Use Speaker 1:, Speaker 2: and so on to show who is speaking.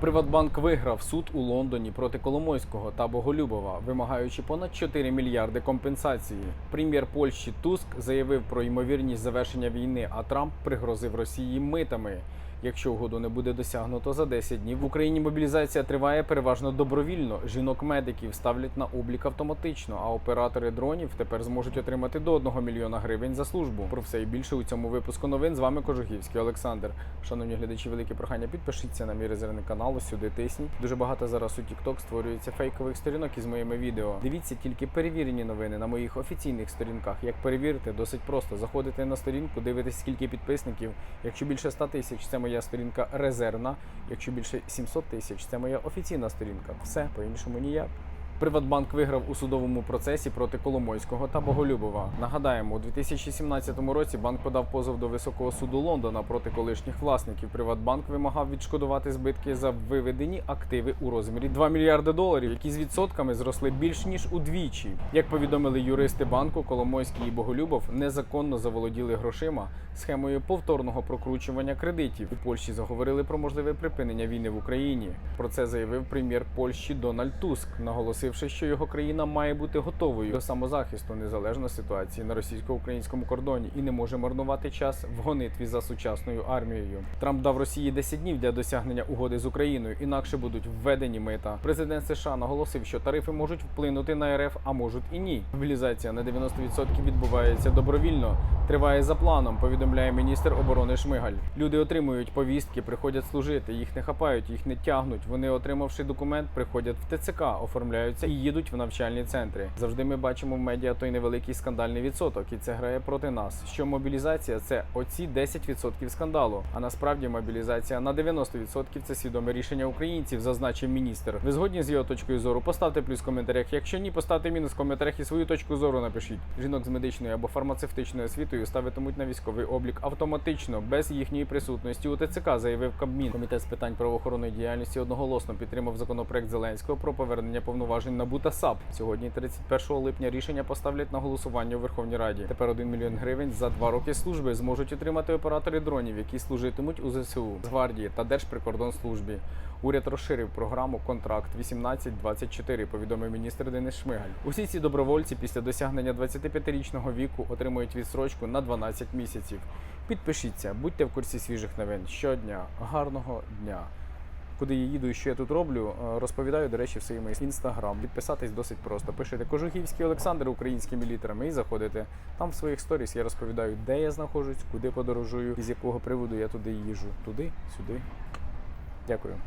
Speaker 1: Приватбанк виграв суд у Лондоні проти Коломойського та Боголюбова, вимагаючи понад 4 мільярди компенсації. Прем'єр Польщі Туск заявив про ймовірність завершення війни, а Трамп пригрозив Росії митами. Якщо угоду не буде досягнуто за 10 днів, в Україні мобілізація триває переважно добровільно. Жінок-медиків ставлять на облік автоматично, а оператори дронів тепер зможуть отримати до 1 мільйона гривень за службу. Про все і більше у цьому випуску новин з вами Кожухівський Олександр. Шановні глядачі, велике прохання, підпишіться на мій резервний канал, ось сюди тисніть. Дуже багато зараз у TikTok створюється фейкових сторінок із моїми відео. Дивіться тільки перевірені новини на моїх офіційних сторінках. Як перевірити, досить просто. Заходите на сторінку, дивитесь, скільки підписників. Якщо більше 100 тисяч, це моя сторінка резервна. Якщо більше 700 тисяч, це моя офіційна сторінка. Все по-іншому ніяк. Приватбанк виграв у судовому процесі проти Коломойського та Боголюбова. Нагадаємо, у 2017 році банк подав позов до високого суду Лондона проти колишніх власників. Приватбанк вимагав відшкодувати збитки за виведені активи у розмірі 2 мільярди доларів, які з відсотками зросли більш ніж удвічі. Як повідомили юристи банку, Коломойський і Боголюбов незаконно заволоділи грошима схемою повторного прокручування кредитів. У Польщі заговорили про можливе припинення війни в Україні. Про це заявив прем'єр Польщі Дональд Туск, наголосивши, що його країна має бути готовою до самозахисту незалежно ситуації на російсько-українському кордоні і не може марнувати час в гонитві за сучасною армією. Трамп дав Росії 10 днів для досягнення угоди з Україною, інакше будуть введені мита. Президент США наголосив, що тарифи можуть вплинути на РФ, а можуть і ні. Мобілізація на 90% відбувається добровільно. Триває за планом. Повідомляє міністр оборони Шмигаль. Люди отримують повістки, приходять служити. Їх не хапають, їх не тягнуть. Вони, отримавши документ, приходять в ТЦК, оформляються і їдуть в навчальні центри. Завжди ми бачимо в медіа той невеликий скандальний відсоток, і це грає проти нас. Що мобілізація це оці 10% скандалу. А насправді мобілізація на 90% це свідоме рішення українців, зазначив міністр. Ви згодні з його точкою зору? Поставте плюс в коментарях. Якщо ні, поставте мінус в коментарях і свою точку зору напишіть. Жінок з медичною або фармацевтичною освітою ставитимуть на військовий облік автоматично без їхньої присутності у ТЦК, заявив Кабмін. Комітет з питань правоохоронної діяльності одноголосно підтримав законопроект Зеленського про повернення повноважень НАБУ та САП. Сьогодні, 31 липня, рішення поставлять на голосування у Верховній Раді. Тепер 1 мільйон гривень за два роки служби зможуть отримати оператори дронів, які служитимуть у ЗСУ, Гвардії та Держприкордонслужбі. Уряд розширив програму Контракт 18-24, повідомив міністр Денис Шмигаль. Усі ці добровольці після досягнення 25-річного віку отримують відсрочку на 12 місяців. Підпишіться, будьте в курсі свіжих новин щодня. Гарного дня! Куди я їду і що я тут роблю, е, розповідаю, до речі, в своєму інстаграм. Підписатись досить просто. Пишете Кожухівський Олександр українськими літерами і заходите. Там в своїх сторіс я розповідаю, де я знаходжусь, куди подорожую, і з якого приводу я туди їжу. Туди, сюди. Дякую.